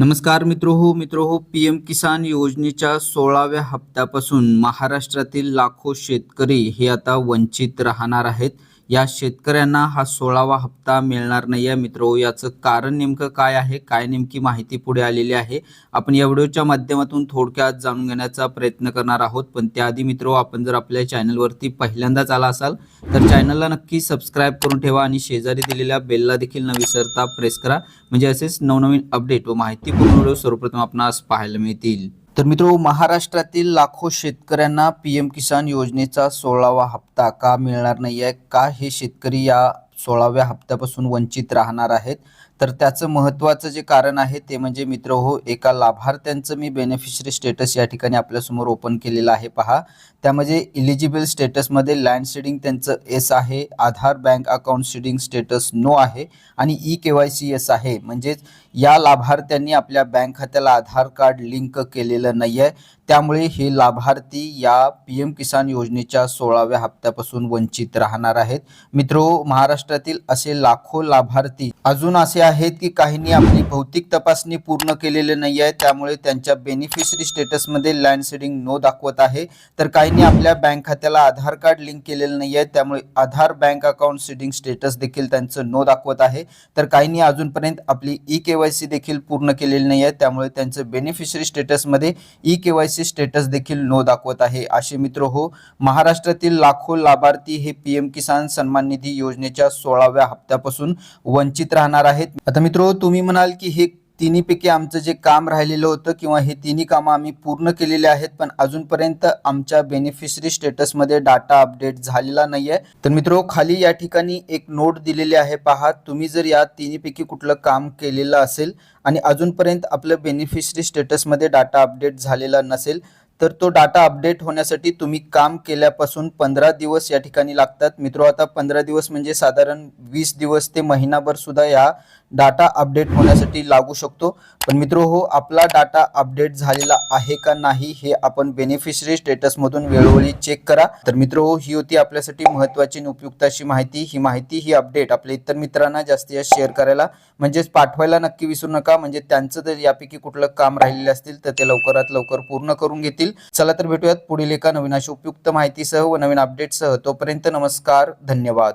नमस्कार मित्र हो मित्र हो पी एम किसान योजनेच्या सोळाव्या हप्त्यापासून महाराष्ट्रातील लाखो शेतकरी हे आता वंचित राहणार आहेत. या शेतकऱ्यांना हा सोळावा हप्ता मिळणार नाही आहे मित्र. हो याचं कारण नेमकं काय आहे? काय नेमकी माहिती पुढे आलेली आहे? आपण या व्हिडिओच्या माध्यमातून थोडक्यात जाणून घेण्याचा प्रयत्न करणार आहोत. पण त्याआधी मित्र आपण जर आपल्या चॅनलवरती पहिल्यांदाच आला असाल तर चॅनलला नक्की सबस्क्राईब करून ठेवा आणि शेजारी दिलेल्या बेलला देखील न विसरता प्रेस करा. म्हणजे असेच नवनवीन अपडेट व माहितीपूर्ण व्हिडिओ सर्वप्रथम आपणास पाहायला मिळतील. तर मित्र महाराष्ट्रातील लाखो शेतकऱ्यांना पी एम किसान योजनेचा सोळावा हप्ता का मिळणार नाही आहे का हे शेतकरी या सोळाव्या हप्त्यापासून वंचित राहणार आहेत? तर त्याचं महत्त्वाचं जे कारण आहे ते म्हणजे मित्र हो एका लाभार्थ्यांचं मी बेनिफिशरी स्टेटस या ठिकाणी आपल्यासमोर ओपन केलेलं आहे पहा. त्यामध्ये इलिजिबल स्टेटसमध्ये लँड सीडिंग त्यांचं एस आहे Aadhaar bank account seeding status no आहे आणि E K Y C yes आहे. म्हणजेच या लाभार्थ्यांनी आपल्या बँक खात्याला आधार कार्ड लिंक केलेलं नाही आहे त्यामुळे हे लाभार्थी या पी एम किसान योजनेच्या सोळाव्या हप्त्यापासून वंचित राहणार आहेत. मित्रो हो, महाराष्ट्रातील असे लाखो लाभार्थी अजून असे आहेत की काहींनी आपली भौतिक तपासणी पूर्ण केलेली नाही आहे त्यामुळे त्यांच्या बेनिफिशरी स्टेटसमध्ये लँड सेडिंग नो दाखवत आहे. तर काहींनी आपल्या बँक खात्याला आधार कार्ड लिंक केलेलं नाही आहे त्यामुळे Aadhaar bank account seeding status देखील त्यांचं नो दाखवत आहे. तर काहींनी अजूनपर्यंत आपली ई के वाय सी देखील पूर्ण केलेली नाही आहे त्यामुळे त्यांचं beneficiary स्टेटसमध्ये E K Y C status देखील नो दाखवत आहे. असे मित्र हो महाराष्ट्रातील लाखो लाभार्थी हे पी एम किसान सन्मान निधी योजनेच्या सोळाव्या हप्त्यापासून वंचित राहणार आहेत. आता मित्रो तुम्ही म्हणाल की हे तिन्हीपैकी आमचं जे काम राहिलेलं होतं किंवा हे तिन्ही कामं आम्ही पूर्ण केलेले आहेत पण अजूनपर्यंत आमच्या बेनिफिशरी स्टेटसमध्ये डाटा अपडेट झालेला नाही आहे तर मित्रो खाली या ठिकाणी एक नोट दिलेली आहे पहा. तुम्ही जर या तिन्हीपैकी कुठलं काम केलेलं असेल आणि अजूनपर्यंत आपलं बेनिफिशरी स्टेटसमध्ये डाटा अपडेट झालेला नसेल तर तो डाटा अपडेट होण्यासाठी तुम्ही काम केल्यापासून पंधरा दिवस या ठिकाणी लागतात. मित्रो आता पंधरा दिवस म्हणजे साधारण वीस दिवस ते महिनाभर सुद्धा या डाटा अपडेट होण्यासाठी लागू शकतो. पण मित्रो हो आपला डाटा अपडेट झालेला आहे का नाही हे आपण बेनिफिशरी स्टेटसमधून वेळोवेळी चेक करा. तर मित्रो हो ही होती आपल्यासाठी महत्त्वाची आणि उपयुक्त अशी माहिती. ही माहिती ही अपडेट आपल्या इतर मित्रांना जास्तीत जास्त शेअर करायला. म्हणजेच पाठवायला नक्की विसरू नका. म्हणजे त्यांचं जर यापैकी कुठलं काम राहिलेलं असतील तर ते लवकरात लवकर पूर्ण करून घेतील. चला तर भेटूयात पुढील एका नवीन अशी उपयुक्त माहितीसह व नवीन अपडेटसह तोपर्यंत नमस्कार धन्यवाद.